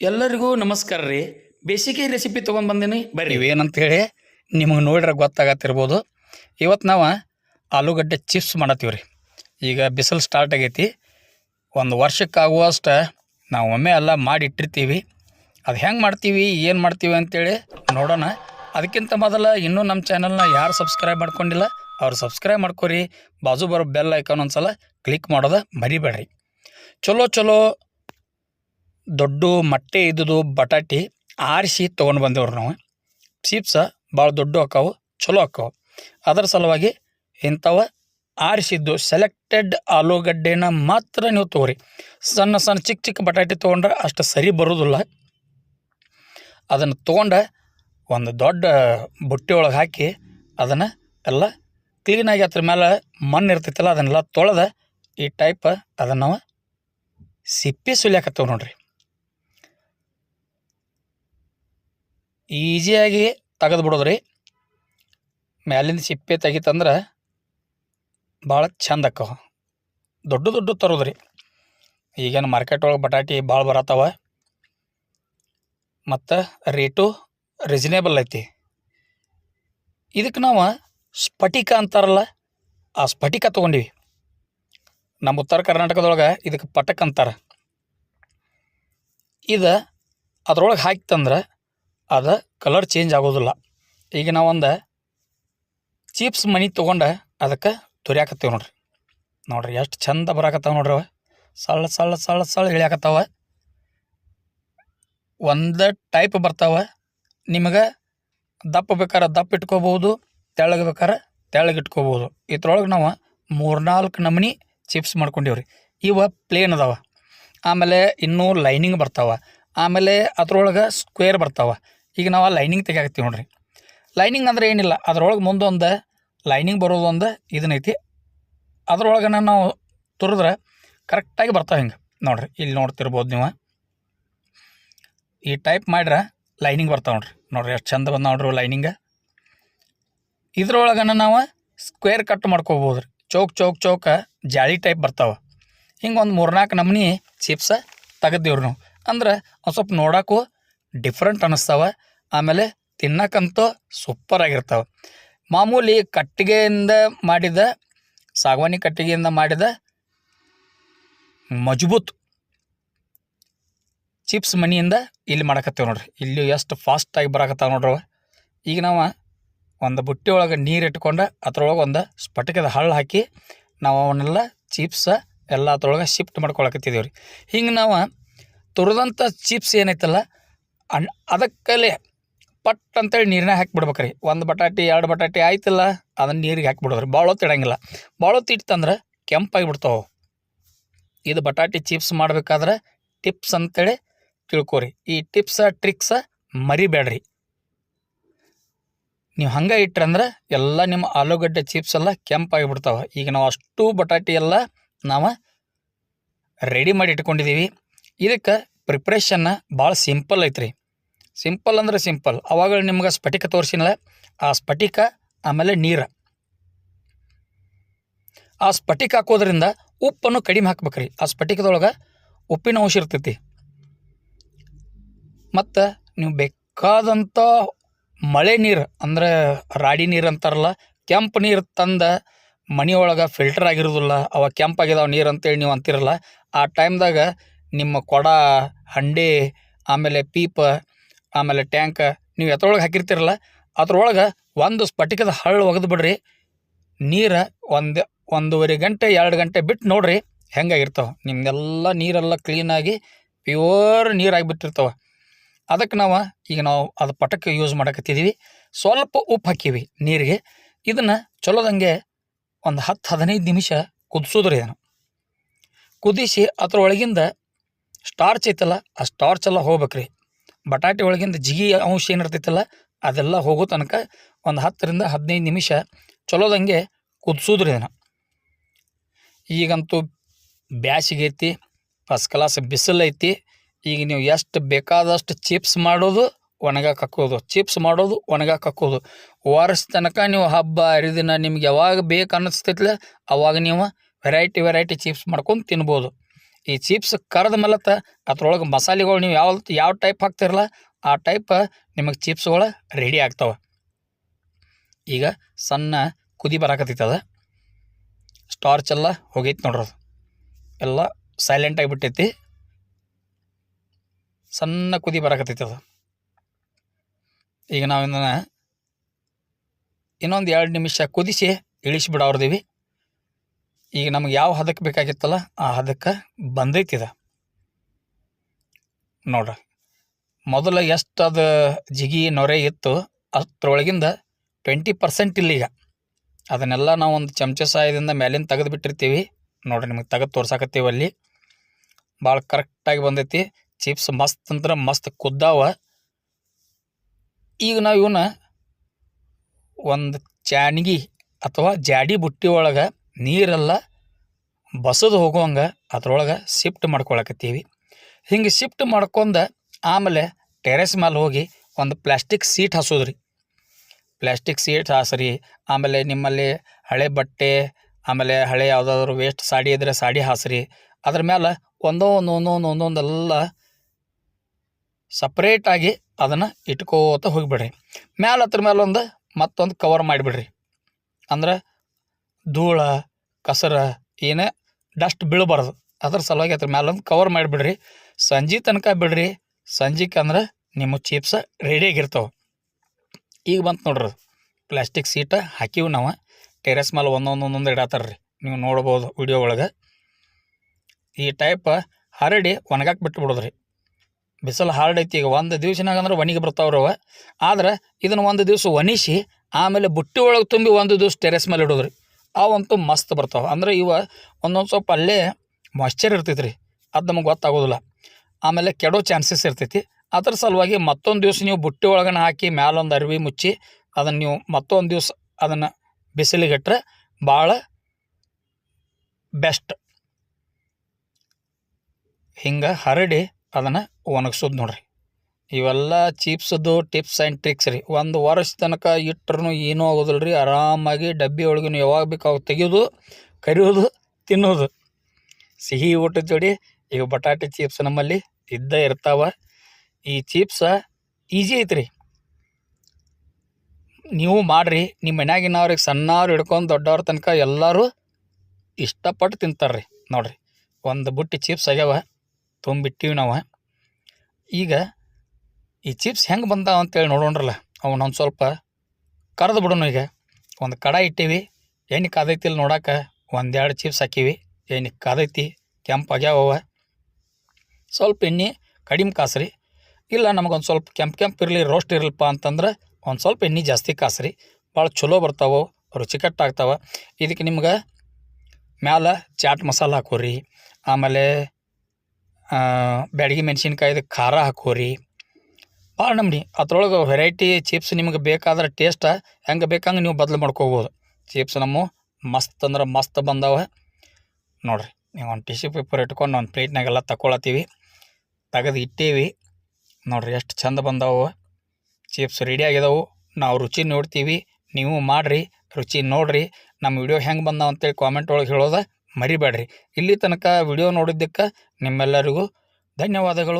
ಎಲ್ಲರಿಗೂ ನಮಸ್ಕಾರ ರೀ. ಬೇಸಿಗೆ ರೆಸಿಪಿ ತೊಗೊಂಡು ಬಂದೀನಿ, ಬರ್ರಿ. ಹೇಳಿ ನಿಮಗೆ ನೋಡ್ರೆ ಗೊತ್ತಾಗತ್ತಿರ್ಬೋದು. ಇವತ್ತು ನಾವು ಆಲೂಗಡ್ಡೆ ಚಿಪ್ಸ್ ಮಾಡತ್ತೀವಿ ರೀ. ಈಗ ಬಿಸಿಲು ಸ್ಟಾರ್ಟ್ ಆಗೈತಿ. ಒಂದು ವರ್ಷಕ್ಕಾಗುವಷ್ಟು ನಾವು ಒಮ್ಮೆ ಎಲ್ಲ ಮಾಡಿ ಇಟ್ಟಿರ್ತೀವಿ ಅದು ಹೆಂಗೆ ಮಾಡ್ತೀವಿ, ಏನು ಮಾಡ್ತೀವಿ ಅಂತೇಳಿ ನೋಡೋಣ. ಅದಕ್ಕಿಂತ ಮೊದಲು ಇನ್ನೂ ನಮ್ಮ ಚಾನಲ್ನ ಯಾರು ಸಬ್ಸ್ಕ್ರೈಬ್ ಮಾಡ್ಕೊಂಡಿಲ್ಲ, ಅವ್ರು ಸಬ್ಸ್ಕ್ರೈಬ್ ಮಾಡ್ಕೊರಿ. ಬಾಜು ಬರೋ ಬೆಲ್ ಐಕಾನ್ ಒಂದ್ಸಲ ಕ್ಲಿಕ್ ಮಾಡೋದ ಮರಿಬೇಡ್ರಿ. ಚಲೋ ಚಲೋ ದೊಡ್ಡ ಮೊಟ್ಟೆ ಇದ್ದದ್ದು ಬಟಾಟಿ ಆರಿಸಿ ತೊಗೊಂಡು ಬಂದೇವ್ರಿ ನಾವು. ಚಿಪ್ಸ ಭಾಳ ದೊಡ್ಡ ಆಕಾವು ಚಲೋ ಆಕಾವು ಅದರ ಸಲುವಾಗಿ ಇಂಥವ ಆರಿಸಿದ್ದು ಸೆಲೆಕ್ಟೆಡ್ ಆಲೂಗಡ್ಡೆನ ಮಾತ್ರ ನೀವು ತೊಗೊರಿ. ಸಣ್ಣ ಸಣ್ಣ ಚಿಕ್ಕ ಚಿಕ್ಕ ಬಟಾಟಿ ತೊಗೊಂಡ್ರೆ ಅಷ್ಟು ಸರಿ ಬರೋದಿಲ್ಲ. ಅದನ್ನು ತೊಗೊಂಡು ಒಂದು ದೊಡ್ಡ ಬುಟ್ಟಿ ಒಳಗೆ ಹಾಕಿ ಅದನ್ನು ಎಲ್ಲ ಕ್ಲೀನಾಗಿ ಅದ್ರ ಮೇಲೆ ಮಣ್ಣು ಇರ್ತೈತಲ್ಲ ಅದನ್ನೆಲ್ಲ ತೊಳೆದ ಈ ಟೈಪ್ ಅದನ್ನು ನಾವು ಸಿಪ್ಪಿ ಸುಲಿಯಾಕತ್ತೇವೆ ನೋಡ್ರಿ. ಈಸಿಯಾಗಿ ತೆಗೆದು ಬಿಡೋದ್ರಿ ಮ್ಯಾಲಿಂದ ಸಿಪ್ಪೆ ತೆಗಿತಂದ್ರೆ ಭಾಳ ಚಂದ ಆಕ್ಕವ ದೊಡ್ಡ ದೊಡ್ಡ ತರೋದ್ರಿ. ಈಗೇನು ಮಾರ್ಕೆಟ್ ಒಳಗೆ ಬಟಾಟಿ ಭಾಳ ಬರತ್ತವ. ಮತ್ತು ರೇಟು ರೀಸನೇಬಲ್ ಐತಿ. ಇದಕ್ಕೆ ನಾವು ಸ್ಫಟಿಕ ಅಂತಾರಲ್ಲ, ಆ ಸ್ಫಟಿಕ ತೊಗೊಂಡಿವಿ. ನಮ್ಮ ಉತ್ತರ ಕರ್ನಾಟಕದೊಳಗೆ ಇದಕ್ಕೆ ಪಟಕ್ ಅಂತಾರೆ. ಇದು ಅದರೊಳಗೆ ಹಾಕ್ತಂದ್ರೆ ಅದು ಕಲರ್ ಚೇಂಜ್ ಆಗೋದಿಲ್ಲ. ಈಗ ನಾವೊಂದು ಚಿಪ್ಸ್ ಮನಿ ತೊಗೊಂಡು ಅದಕ್ಕೆ ತುರಿಯಾಕತ್ತೀವಿ ನೋಡ್ರಿ. ನೋಡ್ರಿ ಎಷ್ಟು ಚಂದ ಬರಾಕತ್ತಾವ ನೋಡ್ರಿ ಅವ. ಸಳ್ಳ ಸಳ್ಳ ಸಳ್ಳ ಸಳ್ಳ ಇಳಿಯಾಕತ್ತಾವ. ಒಂದು ಟೈಪ್ ಬರ್ತಾವ. ನಿಮಗೆ ದಪ್ಪ ಬೇಕಾರೆ ದಪ್ಪ ಇಟ್ಕೋಬೋದು ತೆಳ್ಳಗೆ ಬೇಕಾರೆ ತೆಳ್ಳಗೆ ಇಟ್ಕೋಬೋದು ಇದ್ರೊಳಗೆ ನಾವು ಮೂರ್ನಾಲ್ಕು ನಮೂನಿ ಚಿಪ್ಸ್ ಮಾಡ್ಕೊಂಡೀವಿ ರೀ ಇವ ಪ್ಲೇನ್ ಅದಾವ. ಆಮೇಲೆ ಇನ್ನೂ ಲೈನಿಂಗ್ ಬರ್ತಾವ. ಆಮೇಲೆ ಅದ್ರೊಳಗೆ ಸ್ಕ್ವೇರ್ ಬರ್ತಾವ. ಈಗ ನಾವು ಲೈನಿಂಗ್ ತೆಗಿಯಾಕತ್ತೀವಿ ನೋಡ್ರಿ. ಲೈನಿಂಗ್ ಅಂದ್ರೆ ಏನಿಲ್ಲ, ಅದರೊಳಗೆ ಮುಂದೊಂದು ಲೈನಿಂಗ್ ಬರೋದೊಂದು ಇದನ್ನೈತಿ ಅದರೊಳಗೆ ನಾವು ತುರಿದ್ರೆ ಕರೆಕ್ಟಾಗಿ ಬರ್ತಾವೆ ಹಿಂಗೆ. ನೋಡ್ರಿ ಇಲ್ಲಿ ನೋಡ್ತಿರ್ಬೋದು ನೀವು. ಈ ಟೈಪ್ ಮಾಡ್ರೆ ಲೈನಿಂಗ್ ಬರ್ತಾವೆ ನೋಡ್ರಿ. ನೋಡ್ರಿ, ಎಷ್ಟು ಚಂದ ಬಂದ ನೋಡ್ರಿ ಲೈನಿಂಗ ಇದ್ರೊಳಗನ ನಾವು ಸ್ಕ್ವೇರ್ ಕಟ್ ಮಾಡ್ಕೋಬೋದು ರೀ ಚೌಕ್ ಚೌಕ್, ಚೌಕ ಜಾಳಿ ಟೈಪ್ ಬರ್ತಾವೆ. ಹಿಂಗೆ ಒಂದು ಮೂರ್ನಾಲ್ಕು ನಮೂನಿ ಚಿಪ್ಸ ತೆಗೆದೇವ್ರಿ ನಾವು. ಅಂದ್ರೆ ಒಂದು ಸ್ವಲ್ಪ ನೋಡೋಕ್ಕೂ ಡಿಫ್ರೆಂಟ್ ಅನ್ನಿಸ್ತಾವ. ಆಮೇಲೆ ತಿನ್ನಕ್ಕಂತೂ ಸೂಪರ್ ಆಗಿರ್ತಾವೆ. ಮಾಮೂಲಿ ಕಟ್ಟಿಗೆಯಿಂದ ಮಾಡಿದ, ಸಾಗವಾನಿ ಕಟ್ಟಿಗೆಯಿಂದ ಮಾಡಿದ ಮಜಬೂತ್ ಚಿಪ್ಸ್ ಮನಿಯಿಂದ ಇಲ್ಲಿ ಮಾಡಕತ್ತೇವೆ ನೋಡ್ರಿ. ಇಲ್ಲಿ ಎಷ್ಟು ಫಾಸ್ಟಾಗಿ ಬರಾಕತ್ತಾವೆ ನೋಡ್ರಿ. ಈಗ ನಾವು ಒಂದು ಬುಟ್ಟಿ ಒಳಗೆ ನೀರು ಇಟ್ಕೊಂಡು ಅದ್ರೊಳಗೆ ಒಂದು ಸ್ಫಟಿಕದ ಹಳ್ಳು ಹಾಕಿ ನಾವು ಅವನ್ನೆಲ್ಲ ಚಿಪ್ಸ ಎಲ್ಲ ಅದ್ರೊಳಗೆ ಶಿಫ್ಟ್ ಮಾಡ್ಕೊಳಕತ್ತಿದ್ದೇವೆ ರೀ ಹಿಂಗೆ ನಾವು ತುರಿದಂಥ ಚಿಪ್ಸ್ ಏನೈತಲ್ಲ ಅನ್ ಅದಕ್ಕಲ್ಲೇ ಪಟ್ ಅಂತೇಳಿ ನೀರಿನಾಗ ಹಾಕಿಬಿಡ್ಬೇಕ್ರಿ. ಒಂದು ಬಟಾಟಿ, ಎರಡು ಬಟಾಟಿ ಆಯ್ತಲ್ಲ, ಅದನ್ನು ನೀರಿಗೆ ಹಾಕಿಬಿಡೋದ್ರಿ. ಭಾಳ ಹೊತ್ತು ಭಾಳ ಹೊತ್ತು ಇಟ್ಟಂದ್ರೆ ಕೆಂಪಾಗಿ ಬಿಡ್ತಾವೆ ಇದು ಬಟಾಟಿ ಚಿಪ್ಸ್ ಮಾಡಬೇಕಾದ್ರೆ ಟಿಪ್ಸ್ ಅಂತೇಳಿ ತಿಳ್ಕೊರಿ. ಈ ಟಿಪ್ಸ ಟ್ರಿಕ್ಸ ಮರಿಬೇಡ್ರಿ. ನೀವು ಹಂಗೆ ಇಟ್ರಂದ್ರೆ ಎಲ್ಲ ನಿಮ್ಮ ಆಲೂಗಡ್ಡೆ ಚಿಪ್ಸ್ ಎಲ್ಲ ಕೆಂಪಾಗಿ ಬಿಡ್ತಾವೆ ಈಗ ನಾವು ಅಷ್ಟು ಬಟಾಟಿ ಎಲ್ಲ ನಾವು ರೆಡಿ ಮಾಡಿ ಇಟ್ಕೊಂಡಿದ್ದೀವಿ ಇದಕ್ಕೆ ಪ್ರಿಪ್ರೇಷನ್ನ ಭಾಳ ಸಿಂಪಲ್ ಐತ್ರಿ. ಸಿಂಪಲ್ ಅಂದ್ರೆ ಸಿಂಪಲ್ ಅವಾಗ ನಿಮ್ಗೆ ಸ್ಫಟಿಕ ತೋರಿಸಿನಲ್ಲ, ಆ ಸ್ಫಟಿಕ ಆಮೇಲೆ ನೀರು. ಆ ಸ್ಫಟಿಕ ಹಾಕೋದ್ರಿಂದ ಉಪ್ಪನ್ನು ಕಡಿಮೆ ಹಾಕ್ಬೇಕ್ರಿ. ಆ ಸ್ಫಟಿಕದೊಳಗೆ ಉಪ್ಪಿನ ಅಂಶ ಇರ್ತೈತಿ. ಮತ್ತು ನೀವು ಬೇಕಾದಂಥ ಮಳೆ ನೀರು, ಅಂದರೆ ರಾಡಿ ನೀರು ಅಂತಾರಲ್ಲ, ಕೆಂಪು ನೀರು ತಂದ ಮನೆಯೊಳಗೆ ಫಿಲ್ಟರ್ ಆಗಿರೋದಿಲ್ಲ, ಅವ ಕೆಂಪಾಗಿದಾವೆ ನೀರು ಅಂತೇಳಿ ನೀವು ಅಂತಿರಲ್ಲ, ಆ ಟೈಮ್ದಾಗ ನಿಮ್ಮ ಕೊಡ, ಹಂಡೆ, ಆಮೇಲೆ ಪೀಪ, ಆಮೇಲೆ ಟ್ಯಾಂಕ, ನೀವು ಎತ್ರೊಳಗೆ ಹಾಕಿರ್ತೀರಲ್ಲ, ಅದ್ರೊಳಗೆ ಒಂದು ಸ್ಫಟಿಕದ ಹಳ್ಳು ಒಗೆದು ಬಿಡ್ರಿ. ನೀರು ಒಂದು, ಒಂದೂವರೆ ಗಂಟೆ, ಎರಡು ಗಂಟೆ ಬಿಟ್ಟು ನೋಡ್ರಿ ಹೆಂಗಾಗಿರ್ತಾವೆ. ನಿಮ್ದೆಲ್ಲ ನೀರೆಲ್ಲ ಕ್ಲೀನಾಗಿ ಪ್ಯೂರ್ ನೀರಾಗಿಬಿಟ್ಟಿರ್ತಾವೆ ಅದಕ್ಕೆ ನಾವು ಈಗ ನಾವು ಅದು ಪಟಕ್ಕೆ ಯೂಸ್ ಮಾಡಕತ್ತಿದ್ದೀವಿ ಸ್ವಲ್ಪ ಉಪ್ಪು ಹಾಕೀವಿ ನೀರಿಗೆ. ಇದನ್ನು ಚಲೋದಂಗೆ ಒಂದು ಹತ್ತು, ಹದಿನೈದು ನಿಮಿಷ ಕುದಿಸೋದ್ರಿ ಇದನ್ನು ಕುದಿಸಿ ಅದ್ರ ಒಳಗಿಂದ ಸ್ಟಾರ್ಚ್ ಐತಲ್ಲ, ಆ ಸ್ಟಾರ್ಚ್ ಎಲ್ಲ ಹೋಗ್ಬೇಕ್ರಿ. ಬಟಾಟೆ ಒಳಗಿಂದ ಜಿಗಿ ಅಂಶ ಏನಿರ್ತೈತಲ್ಲ ಅದೆಲ್ಲ ಹೋಗೋ ತನಕ ಒಂದು ಹತ್ತರಿಂದ ಹದಿನೈದು ನಿಮಿಷ ಚಲೋದಂಗೆ ಕುದಿಸೋದ್ರಿ ಇದನ್ನು ಈಗಂತೂ ಬ್ಯಾಸಿಗೆ ಐತಿ, ಫಸ್ಟ್ ಕ್ಲಾಸ್ ಬಿಸಿಲು ಐತಿ, ಈಗ ನೀವು ಎಷ್ಟು ಬೇಕಾದಷ್ಟು ಚಿಪ್ಸ್ ಮಾಡೋದು ಒಣಗಾಕ ಹಾಕೋದು ಚಿಪ್ಸ್ ಮಾಡೋದು ಒಣಗಾಕ ಹಾಕೋದು. ವರ್ಷ ತನಕ ನೀವು ಹಬ್ಬ, ಹರಿದಿನ ನಿಮ್ಗೆ ಯಾವಾಗ ಬೇಕು ಅನ್ನಿಸ್ತೈತಿಲ್ಲ ಅವಾಗ ನೀವು ವೆರೈಟಿ ವೆರೈಟಿ ಚಿಪ್ಸ್ ಮಾಡ್ಕೊಂಡು ತಿನ್ಬೋದು. ಈ ಚಿಪ್ಸ್ ಕರೆದ ಮೇಲತ್ತ ಅದ್ರೊಳಗೆ ಮಸಾಲೆಗಳು ನೀವು ಯಾವ ಯಾವ ಟೈಪ್ ಹಾಕ್ತಿರಲ್ಲ, ಆ ಟೈಪ್ ನಿಮಗೆ ಚಿಪ್ಸ್ಗಳು ರೆಡಿ ಆಗ್ತವೆ. ಈಗ ಸಣ್ಣ ಕುದಿ ಬರಾಕತ್ತೈತದ ಸ್ಟಾರ್ಚ್ ಎಲ್ಲ ಹೋಗೈತಿ ನೋಡ್ರದು ಎಲ್ಲ ಸೈಲೆಂಟ್ ಆಗಿಬಿಟ್ಟೈತಿ ಸಣ್ಣ ಕುದಿ ಬರಾಕತ್ತೈತದ ಈಗ ನಾವು ಇದನ್ನು ಇನ್ನೊಂದು ಎರಡು ನಿಮಿಷ ಕುದಿಸಿ ಇಳಿಸಿ ಬಿಡವ್ರದೀವಿ ಈಗ ನಮ್ಗೆ ಯಾವ ಹದಕ್ಕೆ ಬೇಕಾಗಿತ್ತಲ್ಲ, ಆ ಹದಕ್ಕೆ ಬಂದೈತಿದ. ನೋಡ್ರಿ, ಮೊದಲು ಎಷ್ಟು ಅದು ಜಿಗಿ ನೊರೆ ಇತ್ತು, ಅಷ್ಟರೊಳಗಿಂದ ಟ್ವೆಂಟಿ ಪರ್ಸೆಂಟ್ ಇಲ್ಲೀಗ. ಅದನ್ನೆಲ್ಲ ನಾವು ಒಂದು ಚಮಚ ಸಹಾಯದಿಂದ ಮೇಲಿಂದ ತೆಗೆದು ಬಿಟ್ಟಿರ್ತೀವಿ. ನೋಡ್ರಿ, ನಿಮಗೆ ತೆಗೆದು ತೋರ್ಸಾಕತ್ತೀವಿ ಅಲ್ಲಿ. ಭಾಳ ಕರೆಕ್ಟಾಗಿ ಬಂದೈತಿ. ಚಿಪ್ಸ್ ಮಸ್ತ್ ಅಂದ್ರೆ ಮಸ್ತ್ ಕುದ್ದಾವ. ಈಗ ನಾವು ಇವನ್ನ ಒಂದು ಚಾಣಗಿ ಅಥವಾ ಜಾಡಿ ಬುಟ್ಟಿ ಒಳಗೆ ನೀರೆಲ್ಲ ಬಸದು ಹೋಗುವಂಗೆ ಅದ್ರೊಳಗೆ ಶಿಫ್ಟ್ ಮಾಡ್ಕೊಳಕತ್ತೀವಿ. ಹಿಂಗೆ ಶಿಫ್ಟ್ ಮಾಡ್ಕೊಂಡು ಆಮೇಲೆ ಟೆರೆಸ್ ಮೇಲೆ ಹೋಗಿ ಒಂದು ಪ್ಲಾಸ್ಟಿಕ್ ಸೀಟ್ ಹಾಸೋದ್ರಿ. ಪ್ಲಾಸ್ಟಿಕ್ ಸೀಟ್ ಹಾಸ್ರಿ, ಆಮೇಲೆ ನಿಮ್ಮಲ್ಲಿ ಹಳೆ ಬಟ್ಟೆ, ಆಮೇಲೆ ಹಳೆ ಯಾವುದಾದ್ರು ವೇಸ್ಟ್ ಸಾಡಿ ಇದ್ದರೆ ಸಾಡಿ ಹಾಸ್ರಿ. ಅದ್ರ ಮೇಲೆ ಒಂದೋ ಒಂದು ಒಂದೊಂದು ಒಂದೊಂದೆಲ್ಲ ಸಪ್ರೇಟಾಗಿ ಅದನ್ನು ಇಟ್ಕೋತ ಹೋಗಿಬಿಡ್ರಿ. ಮ್ಯಾಲೆ ಹತ್ರ ಮೇಲೆ ಒಂದು ಮತ್ತೊಂದು ಕವರ್ ಮಾಡಿಬಿಡ್ರಿ. ಅಂದ್ರೆ ಧೂಳ, ಕಸರ, ಏನೇ ಡಸ್ಟ್ ಬೀಳಬಾರ್ದು. ಅದ್ರ ಸಲುವಾಗಿ ಅದ್ರ ಮ್ಯಾಲೆ ಒಂದು ಕವರ್ ಮಾಡಿಬಿಡ್ರಿ. ಸಂಜೆ ತನಕ ಬಿಡ್ರಿ. ಸಂಜೆಗೆ ಅಂದ್ರೆ ನಿಮ್ಮ ಚಿಪ್ಸ್ ರೆಡಿಯಾಗಿರ್ತಾವೆ ಈಗ ಬಂತು ನೋಡ್ರಿ. ಪ್ಲಾಸ್ಟಿಕ್ ಸೀಟ ಹಾಕಿವಿ ನಾವು. ಟೆರೆಸ್ ಮೇಲೆ ಒಂದೊಂದೊಂದೊಂದು ರೀ ನೀವು ನೋಡ್ಬೋದು ವಿಡಿಯೋ ಒಳಗೆ. ಈ ಟೈಪ್ ಹರಡಿ ಒಣಗಾಕ್ ಬಿಟ್ಟು ಬಿಡೋದ್ರಿ ಬಿಸಿಲು ಹಾರ್ಡ್ ಈಗ ಒಂದು ದಿವ್ಸನಾಗ ಅಂದ್ರೆ ಒಣಗಿ ಬರ್ತಾವ್ರವ ಆದ್ರೆ ಇದನ್ನು ಒಂದು ದಿವಸ ಒಣಿಸಿ, ಆಮೇಲೆ ಬುಟ್ಟಿ ಒಳಗೆ ತುಂಬಿ ಒಂದು ದಿವ್ಸ ಟೆರೆಸ್ ಮೇಲೆ ಇಡೋದ್ರಿ. ಅವಂತೂ ಮಸ್ತ್ ಬರ್ತಾವೆ. ಅಂದ್ರೆ ಇವ ಒಂದೊಂದು ಸ್ವಲ್ಪ ಅಲ್ಲೇ ಮಾಯ್ಶ್ಚರ್ ಇರ್ತೈತೆ ರೀ ಅದು ನಮಗೆ ಗೊತ್ತಾಗೋದಿಲ್ಲ. ಆಮೇಲೆ ಕೆಡೋ ಚಾನ್ಸಸ್ ಇರ್ತೈತಿ. ಅದ್ರ ಸಲುವಾಗಿ ಮತ್ತೊಂದು ದಿವಸ ನೀವು ಬುಟ್ಟಿ ಒಳಗನ ಹಾಕಿ ಮ್ಯಾಲೊಂದು ಅರಿವಿ ಮುಚ್ಚಿ ಅದನ್ನು ನೀವು ಮತ್ತೊಂದು ದಿವ್ಸ ಅದನ್ನು ಬಿಸಿಲಿಗಿಟ್ರೆ ಭಾಳ ಬೆಸ್ಟ್ ಹಿಂಗೆ ಹರಡಿ ಅದನ್ನು ಒಣಗಿಸೋದು ನೋಡ್ರಿ. ಇವೆಲ್ಲ ಚೀಪ್ಸದು ಟಿಪ್ಸ್ ಆ್ಯಂಡ್ ಟ್ರಿಕ್ಸ್ ರೀ. ಒಂದು ವರ್ಷ ತನಕ ಇಟ್ರೂ ಏನೂ ಆಗೋದಿಲ್ಲ ರೀ. ಆರಾಮಾಗಿ ಡಬ್ಬಿ ಒಳಗೆ ಯಾವಾಗ ಬೇಕು ಅವಾಗ ತೆಗೆಯೋದು, ಕರಿಯೋದು, ತಿನ್ನೋದು. ಸಿಹಿ ಊಟದ ಜೋಡಿ ಈಗ ಬಟಾಟೆ ಚಿಪ್ಸ್ ನಮ್ಮಲ್ಲಿ ಇದ್ದೇ ಇರ್ತಾವ. ಈ ಚಿಪ್ಸ ಈಜಿ ಐತ್ರಿ. ನೀವು ಮಾಡಿರಿ. ನಿಮ್ಮ ಮನ್ಯಾಗಿನವ್ರಿಗೆ ಸಣ್ಣವ್ರು ಹಿಡ್ಕೊಂಡು ದೊಡ್ಡವ್ರ ತನಕ ಎಲ್ಲರೂ ಇಷ್ಟಪಟ್ಟು ತಿಂತಾರೆ ರೀ ನೋಡಿರಿ. ಒಂದು ಬುಟ್ಟಿ ಚಿಪ್ಸ್ ಆಗ್ಯಾವ. ತುಂಬಿಟ್ಟಿವಿ ನಾವು. ಈಗ ಈ ಚಿಪ್ಸ್ ಹೆಂಗೆ ಬಂದಾವ ಅಂತೇಳಿ ನೋಡೋಣ್ರಲ್ಲ ಅವನ್ನ ಒಂದು ಸ್ವಲ್ಪ ಕರೆದು ಬಿಡೋಣ ಈಗ. ಒಂದು ಕಡ ಇಟ್ಟೀವಿ, ಎಣ್ಣೆ ಕಾದೈತಿ ಇಲ್ಲಿ ನೋಡಕ್ಕೆ ಒಂದೆರಡು ಚಿಪ್ಸ್ ಹಾಕೀವಿ, ಎಣ್ಣೆ ಕಾದೈತಿ, ಕೆಂಪು ಆಗ್ಯಾವ ಸ್ವಲ್ಪ ಎಣ್ಣೆ, ಕಡಿಮೆ ಕಾಸ್ರಿ. ಇಲ್ಲ ನಮಗೊಂದು ಸ್ವಲ್ಪ ಕೆಂಪು ಕೆಂಪು ಇರಲಿ ರೋಸ್ಟ್ ಇರಲಿಪ್ಪ ಅಂತಂದ್ರೆ ಒಂದು ಸ್ವಲ್ಪ ಎಣ್ಣೆ ಜಾಸ್ತಿ ಕಾಸ್ರಿ. ಭಾಳ ಚಲೋ ಬರ್ತಾವೆ, ರುಚಿಕಟ್ಟಾಗ್ತಾವೆ. ಇದಕ್ಕೆ ನಿಮ್ಗೆ ಮ್ಯಾಲ ಚಾಟ್ ಮಸಾಲ ಹಾಕೋರಿ, ಆಮೇಲೆ ಬ್ಯಾಡಗಿ ಮೆಣಸಿನ್ಕಾಯ್ದು ಖಾರ ಹಾಕೋರಿ. ಭಾಳ ನಮ್ನಿ ಅದ್ರೊಳಗೆ ವೆರೈಟಿ ಚಿಪ್ಸ್ ನಿಮ್ಗೆ ಬೇಕಾದ್ರೆ ಟೇಸ್ಟ ಹೆಂಗೆ ಬೇಕಂಗೆ ನೀವು ಬದಲು ಮಾಡ್ಕೋಬೋದು. ಚಿಪ್ಸ್ ನಮ್ಮ ಮಸ್ತ್ ಅಂದ್ರೆ ಮಸ್ತ್ ಬಂದಾವೆ. ನೋಡಿರಿ, ನೀವು ಒಂದು ಟಿಶ್ಯೂ ಪೇಪರ್ ಇಟ್ಕೊಂಡು ಒಂದು ಪ್ಲೇಟ್ನಾಗೆಲ್ಲ ತಗೊಳತ್ತೀವಿ ತೆಗೆದು ಇಟ್ಟೀವಿ. ನೋಡಿರಿ, ಎಷ್ಟು ಚಂದ ಬಂದಾವು. ಚಿಪ್ಸ್ ರೆಡಿ ಆಗಿದಾವು. ನಾವು ರುಚಿ ನೋಡ್ತೀವಿ. ನೀವು ಮಾಡಿರಿ, ರುಚಿ ನೋಡಿರಿ. ನಮ್ಮ ವಿಡಿಯೋ ಹೆಂಗೆ ಬಂದಾವ ಅಂತೇಳಿ ಕಾಮೆಂಟ್ ಒಳಗೆ ಹೇಳೋದ ಮರಿಬೇಡ್ರಿ. ಇಲ್ಲಿ ತನಕ ವಿಡಿಯೋ ನೋಡಿದ್ದಕ್ಕೆ ನಿಮ್ಮೆಲ್ಲರಿಗೂ ಧನ್ಯವಾದಗಳು.